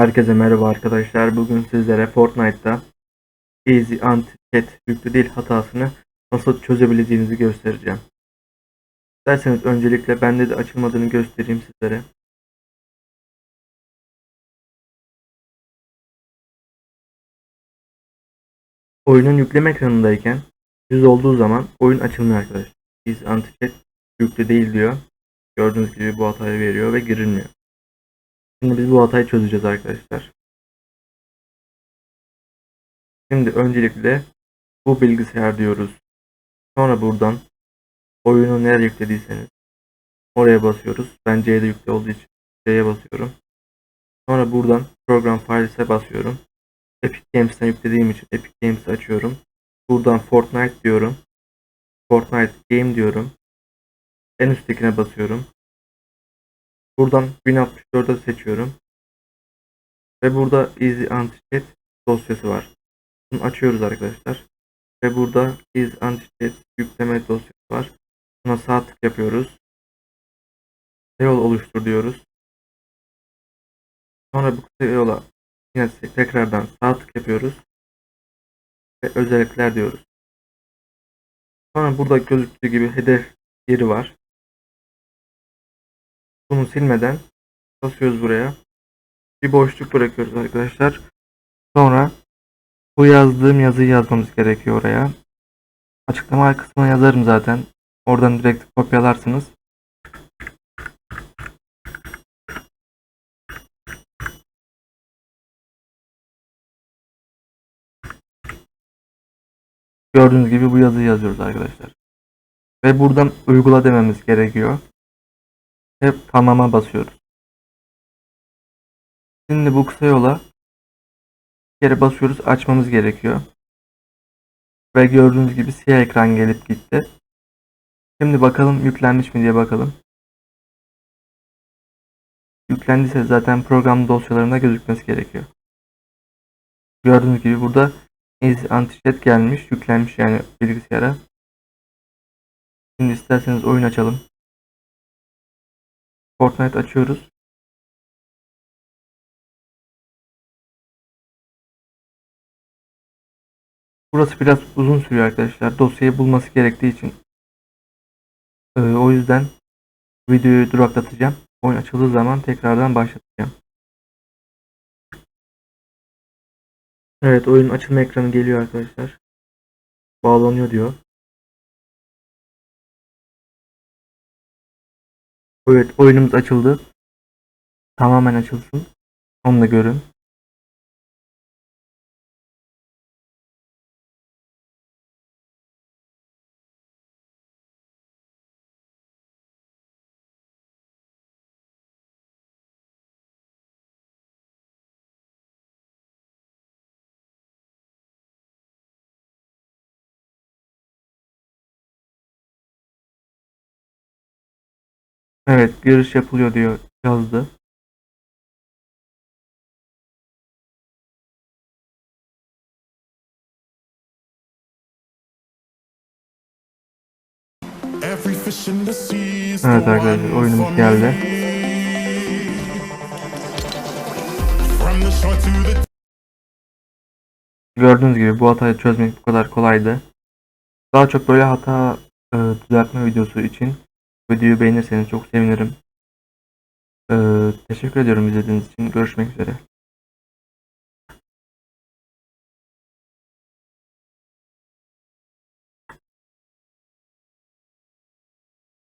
Herkese merhaba arkadaşlar. Bugün sizlere Fortnite'ta Easy Anti-Chat yüklü değil hatasını nasıl çözebileceğinizi göstereceğim. İsterseniz öncelikle bende de açılmadığını göstereyim sizlere. Oyunun yükleme ekranındayken yüz olduğu zaman oyun açılmıyor arkadaşlar. Easy Anti-Chat yüklü değil diyor. Gördüğünüz gibi bu hatayı veriyor ve girilmiyor. Şimdi biz bu hatayı çözeceğiz arkadaşlar. Şimdi öncelikle bu bilgisayar diyoruz. Sonra buradan oyunu nereye yüklediyseniz oraya basıyoruz. Ben C'de yüklü olduğu için C'ye basıyorum. Sonra buradan program files'e basıyorum. Epic Games'ten yüklediğim için Epic Games'i açıyorum. Buradan Fortnite diyorum. Fortnite Game diyorum. En üsttekine basıyorum. Buradan 1064'e seçiyorum. Ve burada Easy Anti-Chat dosyası var. Bunu açıyoruz arkadaşlar. Ve burada Easy Anti-Chat yükleme dosyası var. Buna sağ tık yapıyoruz. Yol oluştur diyoruz. Sonra bu kısa yola yine tekrardan sağ tık yapıyoruz. Ve özellikler diyoruz. Sonra burada gözüktüğü gibi hedef yeri var. Bunu silmeden basıyoruz buraya. Bir boşluk bırakıyoruz arkadaşlar. Sonra bu yazdığım yazıyı yazmamız gerekiyor oraya. Açıklama kısmına yazarım zaten. Oradan direkt kopyalarsınız. Gördüğünüz gibi bu yazıyı yazıyoruz arkadaşlar. Ve buradan uygula dememiz gerekiyor. Hep tamama basıyoruz. Şimdi bu kısa yola bir kere basıyoruz açmamız gerekiyor. Ve gördüğünüz gibi siyah ekran gelip gitti. Şimdi bakalım yüklenmiş mi diye bakalım. Yüklendiyse zaten program dosyalarında gözükmesi gerekiyor. Gördüğünüz gibi burada Easy Anti-Chat gelmiş, yüklenmiş yani bilgisayara. Şimdi isterseniz oyun açalım. Fortnite açıyoruz. Burası biraz uzun sürüyor arkadaşlar. Dosyayı bulması gerektiği için. Ee, o yüzden videoyu duraklatacağım. Oyun açıldığı zaman tekrardan başlatacağım. Evet oyun açılma ekranı geliyor arkadaşlar. Bağlanıyor diyor. Evet oyunumuz açıldı. Tamamen açılsın. Onu da görün. Evet giriş yapılıyor diyor yazdı. Evet arkadaşlar oyunumuz geldi. Gördüğünüz gibi bu hatayı çözmek bu kadar kolaydı. Daha çok böyle hata e, düzeltme videosu için videoyu beğenirseniz çok sevinirim. E, teşekkür ediyorum izlediğiniz için. Görüşmek üzere.